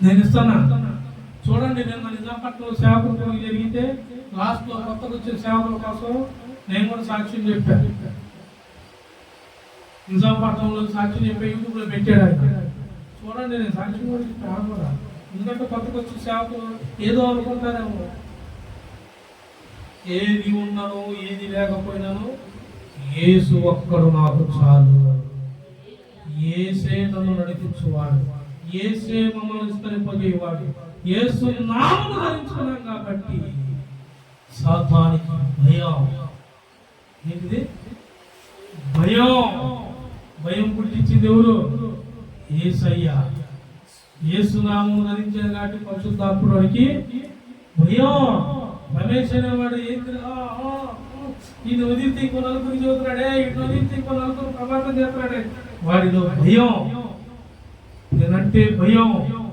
నేను ఇస్తాను? చూడండి నిన్న నిజాంపట్నంలో సేవకులు జరిగితే లాస్ట్లో కొత్తగా వచ్చే సేవకుల కోసం నేను కూడా సాక్ష్యం చెప్పాను నిజాంపట్నంలో సాక్ష్యం చెప్పి యూట్యూబ్లో పెట్టాడు ఆయన. చూడండి నేను సాక్ష్యం కూడా చెప్పాను కూడా ఎందుకంటే కొత్తగా వచ్చే సేవకులు ఏదో అనుకుంటారేమో. ఏది ఉన్నాను ఏది లేకపోయినాను ఏసు ఒక్కడు నాకు చాలు. ఏసే నన్ను నడిపించువాడు. ఏసే మమ్మల్ని విస్తరింపజేయవాడు ఏసు నామము ధరించుకున్నాం కాబట్టి సాతానికి భయం. ఏంటిది? భయం. భయం పుట్టించింది ఎవరు? ఏసయ్యా. ఏసు నామము ధరించాడు కాబట్టి పరిశుద్ధాత్ముడికి భయం. రమేష్ అనేవాడు ఏంటి ఈయన వదిలితే ఇంకో నలుగురు చదువుతున్నాడే ఇటు వదిలితే ఇంకో నలుగురు ప్రమాదం చేస్తున్నాడే. వాడిలో భయం. నేనంటే భయం